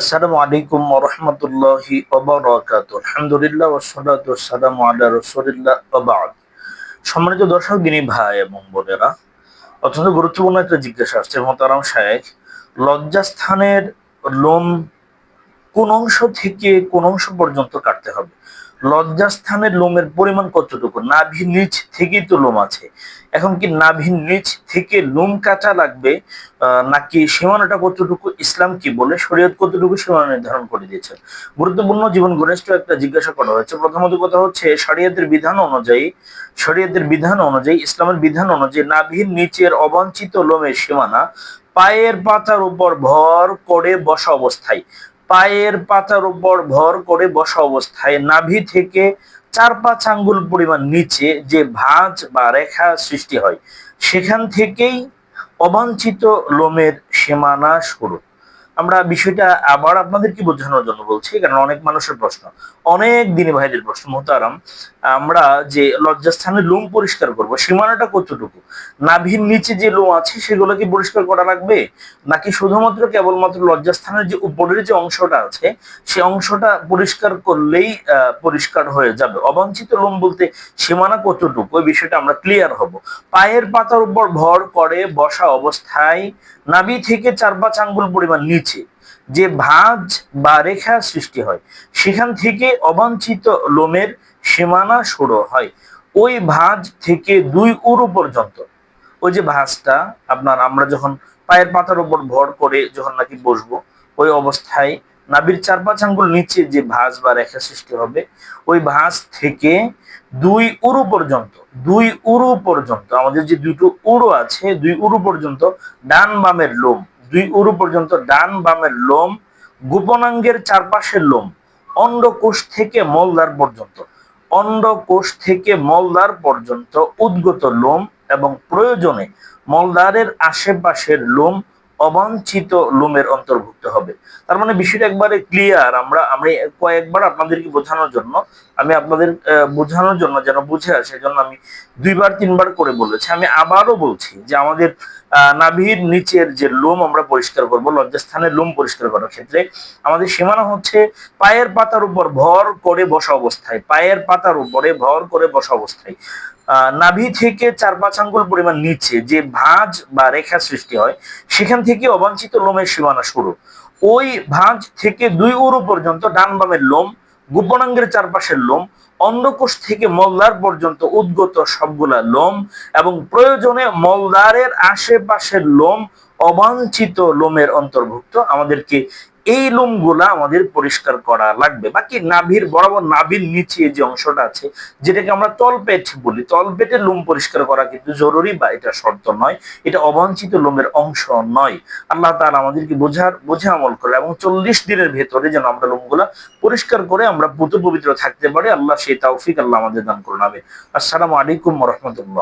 আসসালামু আলাইকুম রহমতুল্লাহি ওবরাকাত। আলহামদুলিল্লাহ ওসলাত ওয়াসসালামু আল্লাহ রসুলিল্লাহ ওয়া সম্মানিত দর্শক, দিনী ভাই এবং বোনেরা, অত্যন্ত গুরুত্বপূর্ণ একটা জিজ্ঞাসা আসছে মোতারাম শায়েখ। লজ্জাস্থানের লোম কোন অংশ থেকে কোন অংশ পর্যন্ত কাটতে হবে? লজ্জাস্থানের লোমের পরিমাণ কতটুকু? নাভির নিচ থেকেই তো লোম আছে। এখন কি নাভির নিচ থেকে লোম কাটা লাগবে নাকি সীমানাটা কতটুকু? ইসলাম কি বলে? শরীয়ত কতটুকু সীমানা নির্ধারণ করে দিয়েছে? গুরুত্বপূর্ণ জীবন ঘনিষ্ঠ একটা জিজ্ঞাসা করা হয়েছে। প্রথমত কথা হচ্ছে, শরীয়তের বিধান অনুযায়ী, শরীয়তের বিধান অনুযায়ী, ইসলামের বিধান অনুযায়ী নাভির নিচের অবাঞ্ছিত লোমের সীমানা পায়ের পাতার উপর ভর করে বসা অবস্থায়। পায়ের পাতার উপর ভর করে বসা অবস্থায় নাভি থেকে চার পাঁচ আঙ্গুল পরিমাণ নিচে যে ভাঁজ বা রেখা সৃষ্টি হয়, সেখান থেকেই অবাঞ্ছিত লোমের সীমানা শুরু। আমরা বিষয়টা আবার আপনাদেরকে বোঝানোর জন্য বলছি, কারণ অনেক মানুষের প্রশ্ন, অনেক দিনী ভাইদের প্রশ্ন মোতারাম আমরা যে লজ্জাস্থানে লোম পরিষ্কার করব, সীমানাটা কতটুকু? নাভির নিচে যে লোম আছে, সেগুলো কি পরিষ্কার করা লাগবে? নাকি শুধুমাত্র কেবলমাত্র লজ্জাস্থানের যে উপরের যে অংশটা আছে, সে অংশটা পরিষ্কার করলেই পরিষ্কার হয়ে যাবে? অবাঞ্ছিত লোম বলতে সীমানা কতটুকু? ওই বিষয়টা আমরা ক্লিয়ার হব। পায়ের পাতার উপর ভর করে বসা অবস্থায় নাভি থেকে চার পাঁচ আঙ্গুল পরিমাণ নিচে যে ভাঁজ বা রেখা সৃষ্টি হয়, সেখান থেকে অবাঞ্ছিত লোমের সীমানা শুরু হয় ওই ভাঁজ থেকে দুই উরু পর্যন্ত। ওই যে ভাঁজটা আপনার আমরা যখন পায়ের পাতার উপর ভর করে যখন নাকি বসবো, ওই অবস্থায় নাবির চার পাঁচ আঙ্গুল নিচে যে ভাঁজ বা রেখা সৃষ্টি হবে, ওই ভাঁজ থেকে দুই উরু পর্যন্ত, দুই উরু পর্যন্ত, আমাদের যে দুটো উরু আছে, দুই উরু পর্যন্ত ডান বামের লোম, দুই উরু পর্যন্ত ডান বামের লোম, গোপনাঙ্গের চারপাশের লোম, অন্ডকোষ থেকে মলদার পর্যন্ত। অন্ডকোষ থেকে মলদ্বার পর্যন্ত উদ্গত লোম এবং প্রয়োজনে মলদ্বারের আশেপাশের লোম অবাঞ্ছিত লোমের অন্তর্ভুক্ত হবে। তার মানে বিষয়টা একবারে ক্লিয়ার আমরা, আমি কয়েকবার আপনাদেরকে বোঝানোর জন্য, আমি আপনাদের বোঝানোর জন্য যেন বুঝে আসে জন্য আমি দুইবার, তিনবার করে বলেছি। আমি আবারও বলছি যে আমাদের নাভির নিচের যে লোম আমরা পরিষ্কার করব, লজ্জাস্থানের লোম পরিষ্কার করার ক্ষেত্রে আমাদের সীমানা হচ্ছে পায়ের পাতার উপর ভর করে বসা অবস্থায়, পায়ের পাতার উপরে ভর করে বসা অবস্থায়। নাভি থেকে চার পাঁচ আঙ্গুল পরিমাণ নিচে যে ভাঁজ বা রেখা সৃষ্টি হয়, সেখান থেকে অবাঞ্ছিত লোমের সীমানা শুরু। ওই ভাঁজ থেকে দুই উরু পর্যন্ত ডান বামের লোম, গোপনাঙ্গের চারপাশের লোম অন্ডকোষ থেকে মলদার পর্যন্ত উদ্গত সবগুলা লোম এবং প্রয়োজনে মলদারের আশেপাশের লোম অবাঞ্ছিত লোমের অন্তর্ভুক্ত। আমাদেরকে এই লোমগুলা আমাদের পরিষ্কার করা লাগবে। বাকি নাভির, বরাবর নাভির নিচে যে অংশটা আছে, যেটাকে আমরা তলপেট বলি তলপেটের লোম পরিষ্কার করা কিন্তু জরুরি বা এটা শর্ত নয়। এটা অবাঞ্ছিত লোমের অংশ নয়। আল্লাহ তাআলা আমাদেরকে বোঝার, বোঝা আমল করে এবং চল্লিশ দিনের ভেতরে যেন আমরা লোমগুলা পরিষ্কার করে আমরা পুত পবিত্র থাকতে পারি। আল্লাহ সেই তৌফিক আল্লাহ আমাদের দান করুন। আমি আসসালামু আলাইকুম রহমতুল্লাহ।